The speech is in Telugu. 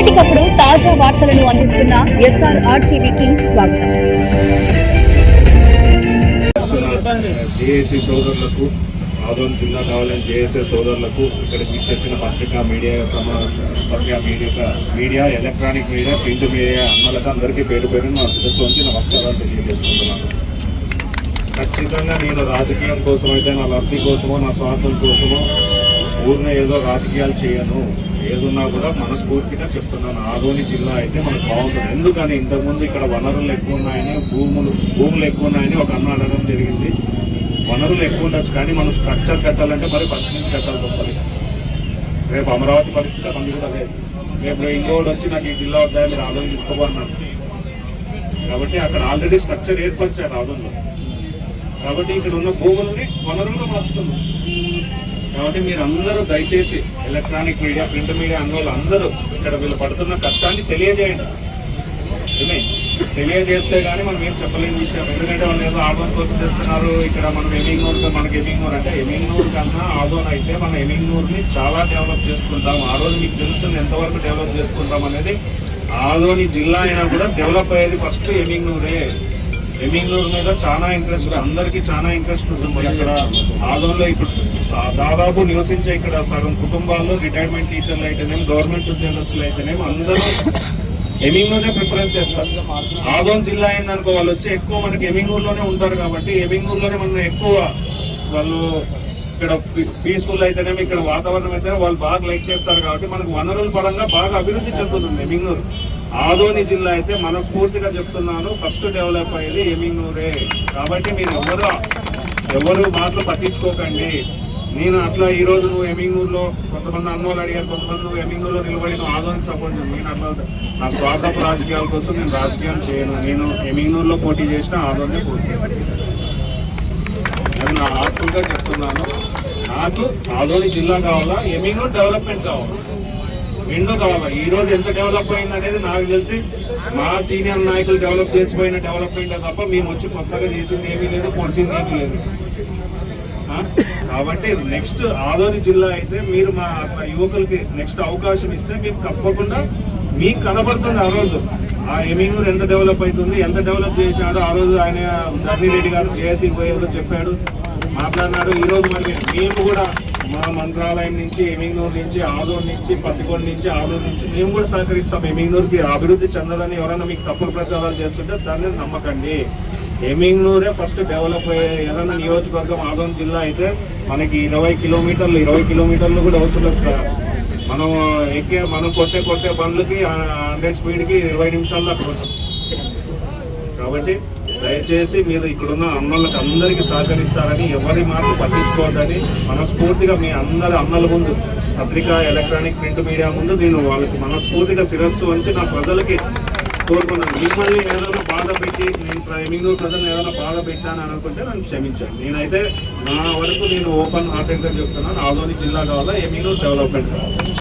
ఎప్పటికప్పుడు తాజా వార్తలను అందిస్తున్న ఎస్ఆర్ఆర్ టీవీకి స్వాగతం. జేఏసీ సోదరులకు ఆదోన్ జిల్లా కావాలని జేఏసీ సోదరులకు ఇక్కడ ఇచ్చేసిన పత్రికా మీడియా సమా పత్రికా media media electronic media print media అన్నలకు అందరికీ పేరు పేరు నా శిరస్సు వంచి నమస్కారాలు తెలియజేసుకుంటున్నాను. ఖచ్చితంగా నేను రాజకీయం కోసమైతే నా లబ్ధి కోసమో నా స్వార్థం కోసమో ఊరిని ఏదో రాజకీయాలు చేయను. ఏదున్నా కూడా మనస్ఫూర్తిగా చెప్తున్నాను. ఆదోని జిల్లా అయితే మనకు బాగుంటుంది. ఎందుకని? ఇంతకుముందు ఇక్కడ వనరులు ఎక్కువ ఉన్నాయని భూములు భూములు ఎక్కువ ఉన్నాయని ఒక అన్న అడగడం జరిగింది. వనరులు ఎక్కువ ఉండొచ్చు కానీ మనం స్ట్రక్చర్ కట్టాలంటే మరి ఫస్ట్ నుంచి కట్టాల్సి వస్తుంది. రేపు అమరావతి పరిస్థితి మంది కూడా లేదు రేపు ఇంకోటి వచ్చి నాకు ఈ జిల్లా వద్దా మీరు ఆదోని తీసుకోబోతున్నారు కాబట్టి అక్కడ ఆల్రెడీ స్ట్రక్చర్ ఏర్పరిచారు ఆదోన్లో. కాబట్టి ఇక్కడ ఉన్న భూములని వనరులుగా మార్చుకున్నాం కాబట్టి మీరు అందరూ దయచేసి ఎలక్ట్రానిక్ మీడియా ప్రింట్ మీడియా అన్న వాళ్ళు అందరూ ఇక్కడ వీళ్ళు పడుతున్న కష్టాన్ని తెలియజేయండి. తెలియజేస్తే కానీ మనం ఏం చెప్పలేని విషయం. ఎందుకంటే వాళ్ళు ఏదో ఆదోన్ కోసం చేస్తున్నారు ఇక్కడ మనం ఎమింగ్నూర్ మనకి ఎమింగ్నూర్ అంటే ఎమింగ్నూర్ కన్నా ఆదోన్ అయితే మనం ఎమింగ్నూర్ని చాలా డెవలప్ చేసుకుంటాం. ఆ రోజు మీకు తెలుస్తుంది ఎంతవరకు డెవలప్ చేసుకుంటాం అనేది. ఆదోని జిల్లా అయినా కూడా డెవలప్ అయ్యేది ఫస్ట్ ఎమింగ్నూరే. ఎమింగ్నూర్ మీద చాలా ఇంట్రెస్ట్ అందరికీ చాలా ఇంట్రెస్ట్ ఉంటుంది. అక్కడ ఆదోన్లో ఇప్పుడు దాదాపు నివసించే ఇక్కడ సగం కుటుంబాల్లో రిటైర్మెంట్ టీచర్లు అయితేనేమి గవర్నమెంట్ ఉద్యోగస్తులు అయితేనేమి అందరూ ఎమింగ్లోనే ప్రిఫరెన్స్ చేస్తారు. ఆదోన్ జిల్లా అయిందనుకో వాళ్ళు వచ్చి ఎక్కువ మనకి ఎమింగూర్లోనే ఉంటారు కాబట్టి ఎమింగూర్లోనే మనం ఎక్కువ వాళ్ళు ఇక్కడ పీస్ఫుల్ అయితేనేమి ఇక్కడ వాతావరణం అయితే వాళ్ళు బాగా లైక్ చేస్తారు కాబట్టి మనకు వనరుల పరంగా బాగా అభివృద్ధి చెందుతుంది ఎమింగూరు ఆదోని జిల్లా అయితే మనస్ఫూర్తిగా చెప్తున్నాను. ఫస్ట్ డెవలప్ అయ్యేది ఎమింగూరే కాబట్టి మీరు ఎవరు ఎవరు మాటలు పట్టించుకోకండి. నేను అట్లా ఈ రోజు నువ్వు ఎమింగూరులో కొంతమంది అన్నోళ్ళు అడిగారు కొంతమంది నువ్వు ఎమింగూరులో నిలబడి నువ్వు ఆదోని సపోర్ట్ చేయను నేను అట్లా నా స్వార్థపు రాజకీయాల కోసం నేను రాజకీయం చేయను. నేను ఎమింగూరులో పోటీ చేసిన ఆదోనే పోటీ. నేను నా ఆత్మగా చెప్తున్నాను. నాకు ఆదోని జిల్లా కావాలా? ఎమింగూరు డెవలప్మెంట్ కావాలి? రెండో కావాలా? ఈ రోజు ఎంత డెవలప్ అయింది అనేది నాకు తెలిసి మా సీనియర్ నాయకులు డెవలప్ చేసిపోయిన డెవలప్మెంట్ తప్ప మేము వచ్చి కొత్తగా చేసింది ఏమీ లేదు పొడిసింది ఏమీ లేదు. కాబట్టి నెక్స్ట్ ఆదోని జిల్లా అయితే మీరు మా యువకులకి నెక్స్ట్ అవకాశం ఇస్తే మీకు తప్పకుండా మీకు కనబడుతుంది ఆ రోజు. ఆ ఎమింగూరు ఎంత డెవలప్ అవుతుంది ఎంత డెవలప్ చేసినాడో ఆ రోజు ఆయన ధర్నీ రెడ్డి గారు జేఏసీ పోయేదో చెప్పాడు మాట్లాడినాడు. ఈ రోజు మరి మేము కూడా మా మంత్రాలయం నుంచి ఎమింగనూరు నుంచి ఆదూరు నుంచి పత్తికొండ నుంచి ఆదూరు నుంచి మేము కూడా సహకరిస్తాం. ఎమింగనూరుకి అభివృద్ధి చెందాలని ఎవరైనా మీకు తప్పుడు ప్రచారాలు చేస్తుంటే దాన్ని నమ్మకండి. ఎమింగనూరే ఫస్ట్ డెవలప్ అయ్యే ఏదైనా నియోజకవర్గం ఆదోన్ జిల్లా అయితే మనకి ఇరవై కిలోమీటర్లు ఇరవై కిలోమీటర్లు కూడా అవసరం లేదు మనం ఎక్కే మనం కొట్టే కొట్టే బండ్లకి హండ్రెడ్ స్పీడ్కి ఇరవై నిమిషాల్లో అక్కడ కాబట్టి దయచేసి మీరు ఇక్కడున్న అన్నలకు అందరికీ సహకరిస్తారని ఎవరి మాట పట్టించుకోవద్దని మనస్ఫూర్తిగా మీ అందరి అన్నల ముందు పత్రికా ఎలక్ట్రానిక్ ప్రింట్ మీడియా ముందు నేను వాళ్ళకి మనస్ఫూర్తిగా శిరస్సు వంచి నా ప్రజలకి కోరుకున్నాను. మిమ్మల్ని ఏదైనా బాధ పెట్టి నేను ప్రైమింగ్ ప్రజలను ఏదైనా బాధ పెట్టాను అని అనుకుంటే నన్ను క్షమించాను నేనైతే నా వరకు నేను ఓపెన్ హార్టెడ్గా చెప్తున్నాను. ఆదోని జిల్లా కావాలా ఎమీనూర్ డెవలప్మెంట్ కావాలి?